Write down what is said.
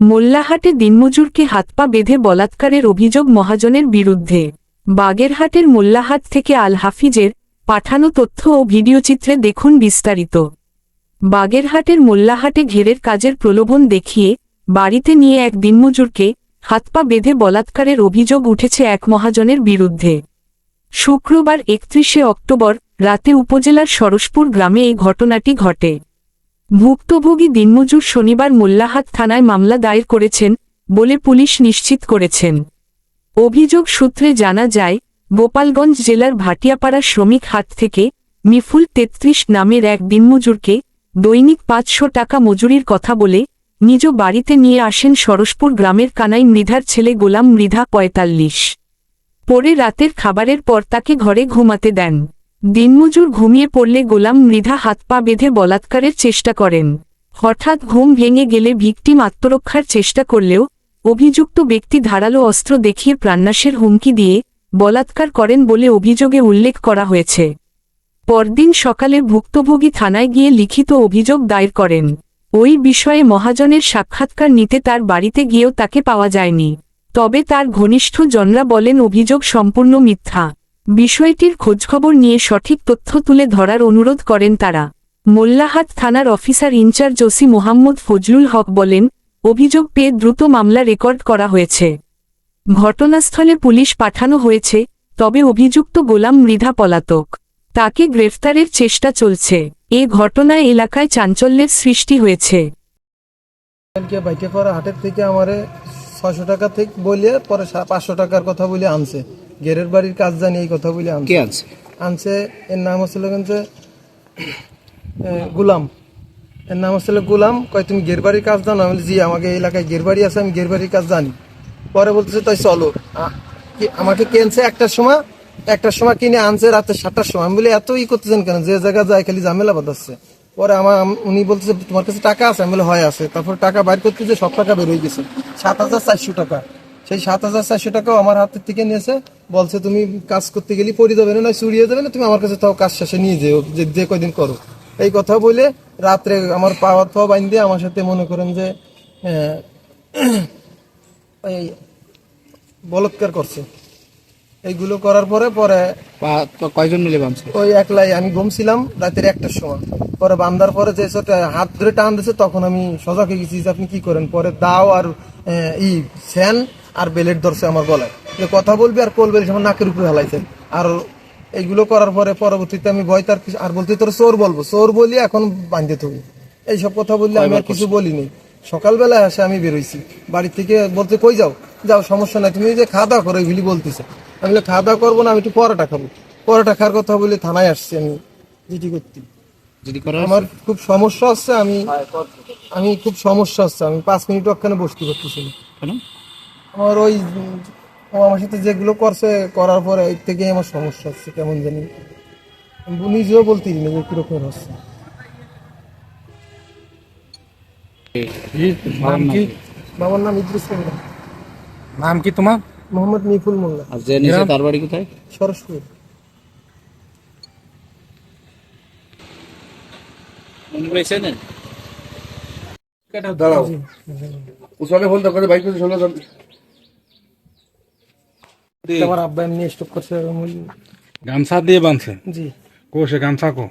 মোল্লাহাটে দিনমজুরকে হাত পা বেঁধে বলাৎকারের অভিযোগ মহাজনের বিরুদ্ধে। বাগেরহাটের মোল্লাহাট থেকে আল হাফিজের পাঠানো তথ্য ও ভিডিওচিত্রে দেখুন বিস্তারিত। বাগেরহাটের মোল্লাহাটে ঘেরের কাজের প্রলোভন দেখিয়ে বাড়িতে নিয়ে এক দিনমজুরকে হাত পা বেঁধে বলাৎকারের অভিযোগ উঠেছে এক মহাজনের বিরুদ্ধে। শুক্রবার একত্রিশে অক্টোবর রাতে উপজেলার সরসপুর গ্রামে এই ঘটনাটি ঘটে। ভুক্তভোগী দিনমজুর শনিবার মোল্লাহাট থানায় মামলা দায়ের করেছেন বলে পুলিশ নিশ্চিত করেছেন। অভিযোগ সূত্রে জানা যায়, গোপালগঞ্জ জেলার ভাটিয়াপাড়া শ্রমিক হাট থেকে মিফুল তেত্রিশ নামের এক দিনমজুরকে দৈনিক পাঁচশো টাকা মজুরির কথা বলে নিজ বাড়িতে নিয়ে আসেন সরসপুর গ্রামের কানাই মৃধার ছেলে গোলাম মৃধা পঁয়তাল্লিশ। পরে রাতের খাবারের পর তাকে ঘরে ঘুমাতে দেন। দিনমজুর ঘুমিয়ে পড়লে গোলাম মৃধা হাত পা বেঁধে বলাৎকারের চেষ্টা করেন। হঠাৎ ঘুম ভেঙে গেলে ভিকটিম আত্মরক্ষার চেষ্টা করলেও অভিযুক্ত ব্যক্তি ধারালো অস্ত্র দেখিয়ে প্রাণনাশের হুমকি দিয়ে বলাৎকার করেন বলে অভিযোগে উল্লেখ করা হয়েছে। পরদিন সকালে ভুক্তভোগী থানায় গিয়ে লিখিত অভিযোগ দায়ের করেন। ওই বিষয়ে মহাজনের সাক্ষাৎকার নিতে তার বাড়িতে গিয়েও তাকে পাওয়া যায়নি। তবে তার ঘনিষ্ঠ জনরা বলেন, অভিযোগ সম্পূর্ণ মিথ্যা। বিষয়টির খোঁজখবর নিয়ে সঠিক তথ্য তুলে ধরার অনুরোধ করেন তারা। মোল্লাহাট থানার officer in charge OC Mohammad Fazlul Haque বলেন, অভিযোগ পেয়ে দ্রুত মামলা রেকর্ড করা হয়েছে। ঘটনাস্থলে পুলিশ পাঠানো হয়েছে, তবে অভিযুক্ত গোলাম মৃধা পলাতক। তাকে গ্রেফতারের চেষ্টা চলছে। এ ঘটনায় এলাকায় চাঞ্চল্যের সৃষ্টি হয়েছে। হাটের থেকে টাকা থেকে পরে পাঁচশো টাকার কথা বলে আনছে। গেরের বাড়ির কাজ জানি এই কথা বলে আনছে। কে আনছে? এর নাম হচ্ছিল কিন্তু গুলাম। এর নাম হচ্ছিল গুলাম। কয় তুমি গের বাড়ির কাজ জানো? আমি জি আমাকে এই এলাকায় গের বাড়ি আছে আমি গের বাড়ির কাজ জানি। পরে বলতেছে তাই চলো। আমাকে কিনছে একটার সময় একটার সময় কিনে আনছে রাতে সাতটার সময়। আমি বলি এত ই করতেছেন কেন? যে জায়গা যায় খালি ঝামেলা বাঁধাচ্ছে। পরে আমার আম- উনি বলতেছে তোমার কাছে টাকা আছে? আমি বলে হয় আছে। তারপর টাকা বাইর করতে যে সব টাকা বের হয়ে গেছে। সাত হাজার চারশো টাকা। সেই সাত হাজার চারশো টাকাও আমার হাতের থেকে নিয়েছে। বলছে তুমি কাজ করতে গেলে পড়ে যাবে না চুরিয়ে যাবে না তুমি আমার কাছে তাও কাজ শেষে নিয়ে যেও যে যে কয়দিন করো। এই কথা বলে রাত্রে আমার পাওয়া পাওয়া বাইন দিয়ে আমার সাথে মনে করেন যে এই বলৎকার করছে। এইগুলো করার পরে পরে কয়জন মিলে বামছে ওই একলাই আমি ঘুমছিলাম রাতের একটার সময়। পরে বান্দার পরে যে হাত ধরে টান দিয়েছে তখন আমি সজাগ হয়ে গেছি যে আপনি কি করেন? পরে দাও আর ই ফ্যান আর বেলেট ধরছে আমার গলায়। যে কথা বলবি আর কোল বেলেট আমার নাকের উপরে হালাইছে আর এইগুলো করার পরে পরবর্তীতে আমি ভয় তার কিছু- আর বলতে তোর চোর বলব। চোর বলি এখন বাঁধতে থাকি এইসব কথা বললে আমি আর কিছু বলিনি। সকালবেলা এসে আমি বেরোইছি। বাড়ি থেকে বলতে কই যাও? যাও সমস্যা নাই। তুমি যে খাওয়া দাওয়া করো এগুলি বলতেছে। আমি বলি, খাওয়া দাওয়া করব না আমি একটু পরোটা খাব। পরোটা খাওয়ার কথা বলে থানায় আসছি আমি। জিটি করতে। আমার খুব সমস্যা হচ্ছে আমি আমি খুব সমস্যা হচ্ছে। আমি পাঁচ মিনিট ওখানে বসতে পারতেছি আমার ওই ও আমার সাথে যেগুলো করছে করার পরে এর থেকেই আমার সমস্যা হচ্ছে কেমন জানি। আমি নিজেও বলতে না যে কীরকম হচ্ছে। নাম কি? বাবার নাম ইদ্রিস মোল্লা নাম কি তোমার? মোহাম্মদ মিফুল মোল্লা। আর যে নিচে তার বাড়ি কোথায়? সরস্বতী। দাঁড়াও। উসমানে ফোন দরকার বাইক করে শোনা যাবে। আমার আব্বা এমনি স্টপ করছে গামছা দিয়ে বাঁধছে? জি। কোষে গামছা কো?